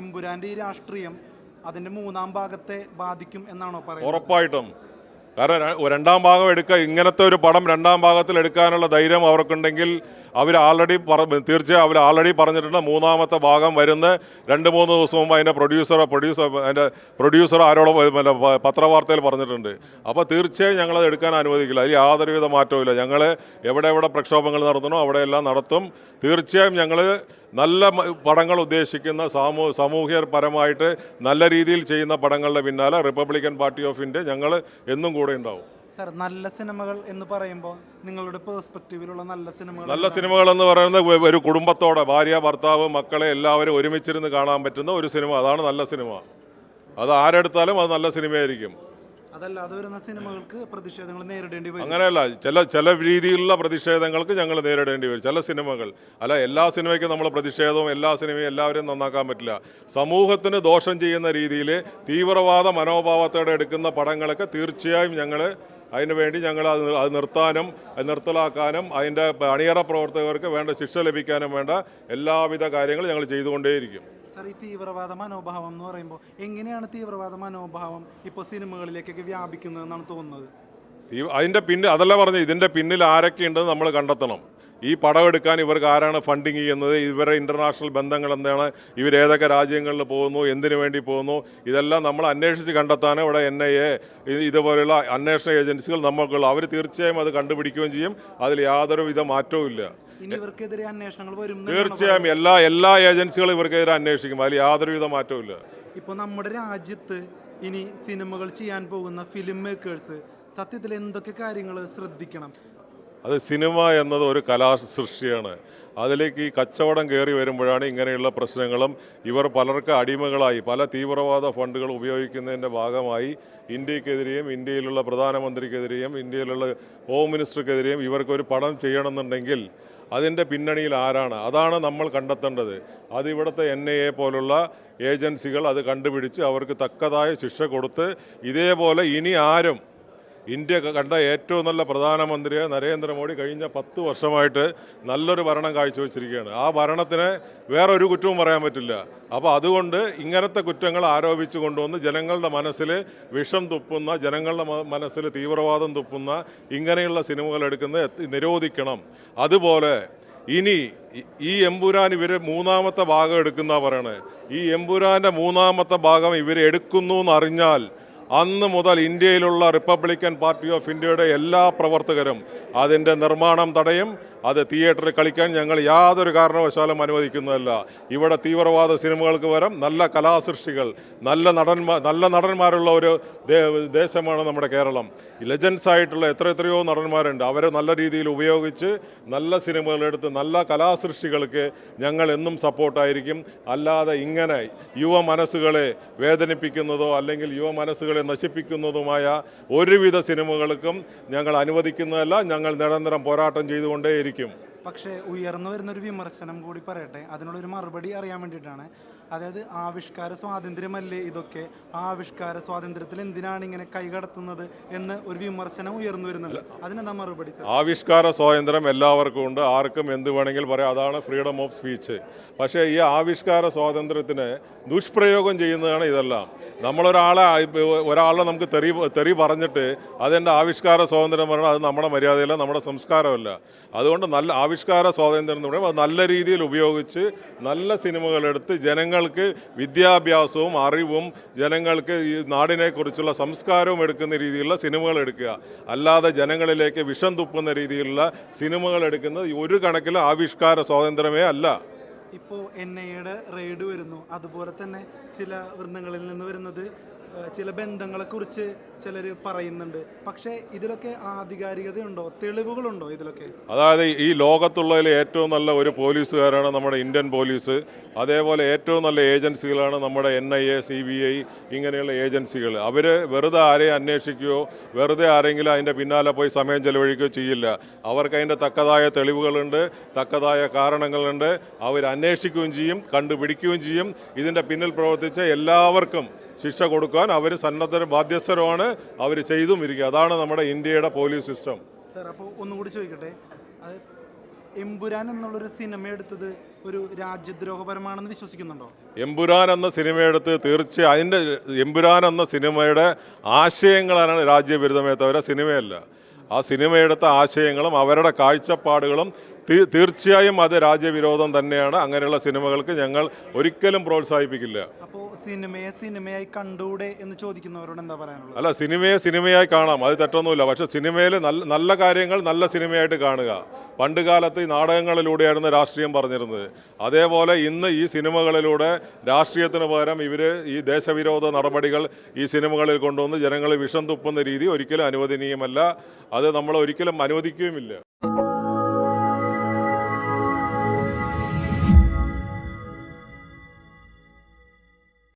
എമ്പുരാന്റെ ഈ രാഷ്ട്രീയം അതിന്റെ മൂന്നാം ഭാഗത്തെ ബാധിക്കും എന്നാണോ പറയുന്നത്? ഉറപ്പായിട്ടും. കാരണം രണ്ടാം ഭാഗം എടുക്കുക ഇങ്ങനത്തെ ഒരു പടം രണ്ടാം ഭാഗത്തിൽ എടുക്കാനുള്ള ധൈര്യം അവർക്കുണ്ടെങ്കിൽ അവർ ആൾറെഡി പറ തീർച്ചയായും അവർ ആൾറെഡി പറഞ്ഞിട്ടുണ്ട് മൂന്നാമത്തെ ഭാഗം വരുന്ന രണ്ട് മൂന്ന് ദിവസം മുമ്പ് അതിന്റെ പ്രൊഡ്യൂസർ പ്രൊഡ്യൂസർ അതിന്റെ പ്രൊഡ്യൂസർ ആരോടും പത്രവാർത്തയിൽ പറഞ്ഞിട്ടുണ്ട്. അപ്പോൾ തീർച്ചയായും ഞങ്ങളത് എടുക്കാൻ അനുവദിക്കില്ല. അതിൽ യാതൊരുവിധ മാറ്റവും ഇല്ല ഞങ്ങൾ എവിടെ എവിടെ പ്രക്ഷോഭങ്ങൾ നടത്തണോ അവിടെയെല്ലാം നടത്തും. തീർച്ചയായും ഞങ്ങൾ നല്ല പടങ്ങൾ ഉദ്ദേശിക്കുന്ന സാമൂ സാമൂഹ്യപരമായിട്ട് നല്ല രീതിയിൽ ചെയ്യുന്ന പടങ്ങളുടെ പിന്നാലെ റിപ്പബ്ലിക്കൻ പാർട്ടി ഓഫ് ഇന്ത്യ ഞങ്ങൾ എന്നും കൂടെ ഉണ്ടാവും. സർ നല്ല സിനിമകൾ എന്ന് പറയുമ്പോൾ നിങ്ങളുടെ പേഴ്സ്പെക്റ്റീവിലുള്ള നല്ല സിനിമകൾ നല്ല സിനിമകൾ എന്ന് പറയുന്നത് ഒരു കുടുംബത്തോടെ ഭാര്യ ഭർത്താവ് മക്കളെ എല്ലാവരും ഒരുമിച്ചിരുന്ന് കാണാൻ പറ്റുന്ന ഒരു സിനിമ. അതാണ് നല്ല സിനിമ. അത് ആരെടുത്താലും അത് നല്ല സിനിമയായിരിക്കും. സിനിമകൾക്ക് പ്രതിഷേധങ്ങൾ വരും. അങ്ങനെയല്ല ചില ചില രീതിയിലുള്ള പ്രതിഷേധങ്ങൾക്ക് ഞങ്ങൾ നേരിടേണ്ടി വരും. ചില സിനിമകൾ അല്ല എല്ലാ സിനിമയ്ക്കും നമ്മൾ പ്രതിഷേധവും എല്ലാ സിനിമയും എല്ലാവരും നന്നാക്കാൻ പറ്റില്ല. സമൂഹത്തിന് ദോഷം ചെയ്യുന്ന രീതിയിൽ തീവ്രവാദ മനോഭാവത്തോടെ എടുക്കുന്ന പടങ്ങളൊക്കെ തീർച്ചയായും ഞങ്ങൾ അതിനുവേണ്ടി ഞങ്ങൾ അത് അത് നിർത്താനും നിർത്തലാക്കാനും അതിന്റെ അണിയറ പ്രവർത്തകർക്ക് വേണ്ട ശിക്ഷ ലഭിക്കാനും വേണ്ട എല്ലാവിധ കാര്യങ്ങളും ഞങ്ങൾ ചെയ്തുകൊണ്ടേയിരിക്കും. സർ ഈ തീവ്രവാദ മനോഭാവം എന്ന് പറയുമ്പോൾ എങ്ങനെയാണ് തീവ്രവാദ മനോഭാവം ഇപ്പോൾ സിനിമകളിലേക്കൊക്കെ വ്യാപിക്കുന്നത് എന്നാണ് തോന്നുന്നത് അതിന്റെ പിന്നിൽ അതല്ല പറഞ്ഞത് ഇതിന്റെ പിന്നിൽ ആരൊക്കെ ഉണ്ടെന്ന് നമ്മൾ കണ്ടെത്തണം. ഈ പടം എടുക്കാൻ ഇവർക്ക് ആരാണ് ഫണ്ടിങ് ചെയ്യുന്നത്? ഇവരുടെ ഇന്റർനാഷണൽ ബന്ധങ്ങൾ എന്താണ്? ഇവരേതൊക്കെ രാജ്യങ്ങളിൽ പോകുന്നു? എന്തിനു വേണ്ടി പോകുന്നു? ഇതെല്ലാം നമ്മൾ അന്വേഷിച്ച് കണ്ടെത്താൻ ഇവിടെ എൻ ഐ എ ഇതുപോലെയുള്ള അന്വേഷണ ഏജൻസികൾ നമ്മൾക്കുള്ള അവർ തീർച്ചയായും അത് കണ്ടുപിടിക്കുകയും ചെയ്യും. അതിൽ യാതൊരുവിധ മാറ്റവും ഇല്ല. തീർച്ചയായും എല്ലാ എല്ലാ ഏജൻസികളും ഇവർക്കെതിരെ അന്വേഷിക്കും. അതിൽ യാതൊരുവിധ മാറ്റവും ഇല്ല. ഇപ്പോൾ നമ്മുടെ രാജ്യത്ത് ഇനി സിനിമകൾ ചെയ്യാൻ പോകുന്ന ഫിലിം മേക്കേഴ്സ് സത്യത്തിൽ എന്തൊക്കെ കാര്യങ്ങൾ ശ്രദ്ധിക്കണം? അത് സിനിമ എന്നത് ഒരു കലാസൃഷ്ടിയാണ്. അതിലേക്ക് ഈ കച്ചവടം കയറി വരുമ്പോഴാണ് ഇങ്ങനെയുള്ള പ്രശ്നങ്ങളും ഇവർ പലർക്ക് അടിമകളായി പല തീവ്രവാദ ഫണ്ടുകൾ ഉപയോഗിക്കുന്നതിന്റെ ഭാഗമായി ഇന്ത്യക്കെതിരെയും ഇന്ത്യയിലുള്ള പ്രധാനമന്ത്രിക്കെതിരെയും ഇന്ത്യയിലുള്ള ഹോം മിനിസ്റ്റർക്കെതിരെയും ഇവർക്കൊരു പടം ചെയ്യണമെന്നുണ്ടെങ്കിൽ അതിന്റെ പിന്നണിയിൽ ആരാണ്? അതാണ് നമ്മൾ കണ്ടെത്തേണ്ടത്. അത് ഇവിടുത്തെ എൻ ഐ എ പോലുള്ള ഏജൻസികൾ അത് കണ്ടുപിടിച്ച് അവർക്ക് തക്കതായ ശിക്ഷ കൊടുത്ത് ഇതേപോലെ ഇനി ആരും ഇന്ത്യ കണ്ട ഏറ്റവും നല്ല പ്രധാനമന്ത്രിയെ നരേന്ദ്രമോദി കഴിഞ്ഞ പത്ത് വർഷമായിട്ട് നല്ലൊരു ഭരണം കാഴ്ചവെച്ചിരിക്കുകയാണ്. ആ ഭരണത്തിന് വേറെ ഒരു കുറ്റവും പറയാൻ പറ്റില്ല. അപ്പോൾ അതുകൊണ്ട് ഇങ്ങനത്തെ കുറ്റങ്ങൾ ആരോപിച്ചു കൊണ്ടുവന്ന് ജനങ്ങളുടെ മനസ്സിൽ വിഷം തുപ്പുന്ന ജനങ്ങളുടെ മനസ്സിൽ തീവ്രവാദം തുപ്പുന്ന ഇങ്ങനെയുള്ള സിനിമകൾ എടുക്കുന്നത് നിരോധിക്കണം. അതുപോലെ ഇനി ഈ- ഈ എമ്പുരാൻ ഇവർ മൂന്നാമത്തെ ഭാഗം എടുക്കുന്ന പറയണേ. ഈ എമ്പുരാന്റെ മൂന്നാമത്തെ ഭാഗം ഇവർ എടുക്കുന്നു എന്നറിഞ്ഞാൽ അന്ന് മുതൽ ഇന്ത്യയിലുള്ള റിപ്പബ്ലിക്കൻ പാർട്ടി ഓഫ് ഇന്ത്യയുടെ എല്ലാ പ്രവർത്തകരും അതിന്റെ നിർമ്മാണം തടയും. അത് തിയേറ്ററിൽ കളിക്കാൻ ഞങ്ങൾ യാതൊരു കാരണവശാലും അനുവദിക്കുന്നതല്ല. ഇവിടെ തീവ്രവാദ സിനിമകൾക്ക് വരം നല്ല കലാസൃഷ്ടികൾ നല്ല നടന്മാർ നല്ല നടന്മാരുള്ള ഒരു ദേശമാണ് നമ്മുടെ കേരളം. ലെജൻസ് ആയിട്ടുള്ള എത്ര എത്രയോ നടന്മാരുണ്ട്. അവരെ നല്ല രീതിയിൽ ഉപയോഗിച്ച് നല്ല സിനിമകൾ എടുത്ത് നല്ല കലാസൃഷ്ടികൾക്ക് ഞങ്ങൾ എന്നും സപ്പോർട്ടായിരിക്കും. അല്ലാതെ ഇങ്ങനെ യുവ മനസ്സുകളെ വേദനിപ്പിക്കുന്നതോ അല്ലെങ്കിൽ യുവ മനസ്സുകളെ നശിപ്പിക്കുന്നതുമായ ഒരുവിധ സിനിമകൾക്കും ഞങ്ങൾ അനുവദിക്കുന്നതല്ല. ഞങ്ങൾ നിരന്തരം പോരാട്ടം ചെയ്തുകൊണ്ടേയിരിക്കും. പക്ഷേ ഉയർന്നു വരുന്ന ഒരു വിമർശനം കൂടി പറയട്ടെ. അതിനുള്ളൊരു മറുപടി അറിയാൻ വേണ്ടിയിട്ടാണ് അതായത് ആവിഷ്കാര സ്വാതന്ത്ര്യമല്ലേ ഇതൊക്കെ? ആവിഷ്കാര സ്വാതന്ത്ര്യത്തിൽ എന്തിനാണ് ഇങ്ങനെ കൈകടത്തുന്നത് എന്ന് ഒരു വിമർശനം ഉയർന്നു വരുന്നുണ്ട്. അതിനെന്താ മറുപടി ആവിഷ്കാര സ്വാതന്ത്ര്യം എല്ലാവർക്കും ഉണ്ട്. ആർക്കും എന്ത് വേണമെങ്കിൽ പറയാം. അതാണ് ഫ്രീഡം ഓഫ് സ്പീച്ച് പക്ഷേ ഈ ആവിഷ്കാര സ്വാതന്ത്ര്യത്തിന് ദുഷ്പ്രയോഗം ചെയ്യുന്നതാണ് ഇതെല്ലാം. നമ്മളൊരാളെ ഒരാളെ നമുക്ക് തെറി തെറി പറഞ്ഞിട്ട് അതെന്റെ ആവിഷ്കാര സ്വാതന്ത്ര്യം പറഞ്ഞാൽ അത് നമ്മുടെ മര്യാദയല്ല നമ്മുടെ സംസ്കാരമല്ല. അതുകൊണ്ട് നല്ല ആവിഷ്കാര സ്വാതന്ത്ര്യം എന്ന് പറയുമ്പോൾ അത് നല്ല രീതിയിൽ ഉപയോഗിച്ച് നല്ല സിനിമകളെടുത്ത് ജനങ്ങൾക്ക് വിദ്യാഭ്യാസവും അറിവും ജനങ്ങൾക്ക് ഈ നാടിനെക്കുറിച്ചുള്ള സംസ്കാരവും എടുക്കുന്ന രീതിയിലുള്ള സിനിമകൾ എടുക്കുക. അല്ലാതെ ജനങ്ങളിലേക്ക് വിഷം തുപ്പുന്ന രീതിയിലുള്ള സിനിമകൾ എടുക്കുന്നത് ഒരു കണക്കിൽ ആവിഷ്കാര സ്വാതന്ത്ര്യമേ അല്ല. ഇപ്പോൾ എൻ ഐയുടെ റെയ്ഡ് വരുന്നു. അതുപോലെ തന്നെ ചില വൃന്ദങ്ങളിൽ നിന്ന് വരുന്നത് ചില ബന്ധങ്ങളെക്കുറിച്ച് ചിലർ പറയുന്നുണ്ട്. പക്ഷേ ഇതിലൊക്കെ ആധികാരികതയുണ്ടോ? തെളിവുകളുണ്ടോ ഇതിലൊക്കെ? അതായത് ഈ ലോകത്തുള്ളതിൽ ഏറ്റവും നല്ല ഒരു പോലീസുകാരാണ് നമ്മുടെ ഇന്ത്യൻ പോലീസ്. അതേപോലെ ഏറ്റവും നല്ല ഏജൻസികളാണ് നമ്മുടെ N I A C B I ഇങ്ങനെയുള്ള ഏജൻസികൾ. അവർ വെറുതെ ആരെയും അന്വേഷിക്കുകയോ വെറുതെ ആരെങ്കിലും അതിന്റെ പിന്നാലെ പോയി സമയം ചെലവഴിക്കുകയോ ചെയ്യില്ല. അവർക്ക് അതിന്റെ തക്കതായ തെളിവുകളുണ്ട് തക്കതായ കാരണങ്ങളുണ്ട്. അവർ അന്വേഷിക്കുകയും ചെയ്യും കണ്ടുപിടിക്കുകയും ചെയ്യും. ഇതിന്റെ പിന്നിൽ പ്രവർത്തിച്ച എല്ലാവർക്കും ശിക്ഷ കൊടുക്കാൻ അവർ സന്നദ്ധ ബാധ്യസ്ഥരുമാണ് അവർ ചെയ്തും ഇരിക്കുക. അതാണ് നമ്മുടെ ഇന്ത്യയുടെ പോലീസ് സിസ്റ്റം. സർ അപ്പോൾ ഒന്നുകൂടി ചോദിക്കട്ടെ? അത് എമ്പുരാൻ എന്നുള്ളൊരു സിനിമ എടുത്തത് ഒരു രാജ്യദ്രോഹപരമാണെന്ന് വിശ്വസിക്കുന്നുണ്ടോ? എമ്പുരാൻ എന്ന സിനിമയെടുത്ത് തീർച്ചയായും അതിന്റെ എമ്പുരാൻ എന്ന സിനിമയുടെ ആശയങ്ങളാണ് രാജ്യവിരുദ്ധമേ തവിര സിനിമയല്ല. ആ സിനിമയെടുത്ത ആശയങ്ങളും അവരുടെ കാഴ്ചപ്പാടുകളും തീർച്ചയായും അത് രാജ്യവിരോധം തന്നെയാണ്. അങ്ങനെയുള്ള സിനിമകൾക്ക് ഞങ്ങൾ ഒരിക്കലും പ്രോത്സാഹിപ്പിക്കില്ല. അപ്പോൾ സിനിമയെ സിനിമയായി കണ്ടൂടെ എന്ന് ചോദിക്കുന്നവരോട് എന്താ പറയാനുള്ളത്? അല്ല സിനിമയെ സിനിമയായി കാണാം. അത് തെറ്റൊന്നുമില്ല. പക്ഷേ സിനിമയിൽ നല്ല നല്ല കാര്യങ്ങൾ നല്ല സിനിമയായിട്ട് കാണുക. പണ്ട് കാലത്ത് ഈ നാടകങ്ങളിലൂടെയായിരുന്നു രാഷ്ട്രീയം പറഞ്ഞിരുന്നത്. അതേപോലെ ഇന്ന് ഈ സിനിമകളിലൂടെ രാഷ്ട്രീയത്തിന് പകരം ഇവർ ഈ ദേശവിരോധ നടപടികൾ ഈ സിനിമകളിൽ കൊണ്ടുവന്ന് ജനങ്ങളെ വിഷം തുപ്പുന്ന രീതി ഒരിക്കലും അനുവദനീയമല്ല. അത് നമ്മൾ ഒരിക്കലും അനുവദിക്കുകയുമില്ല.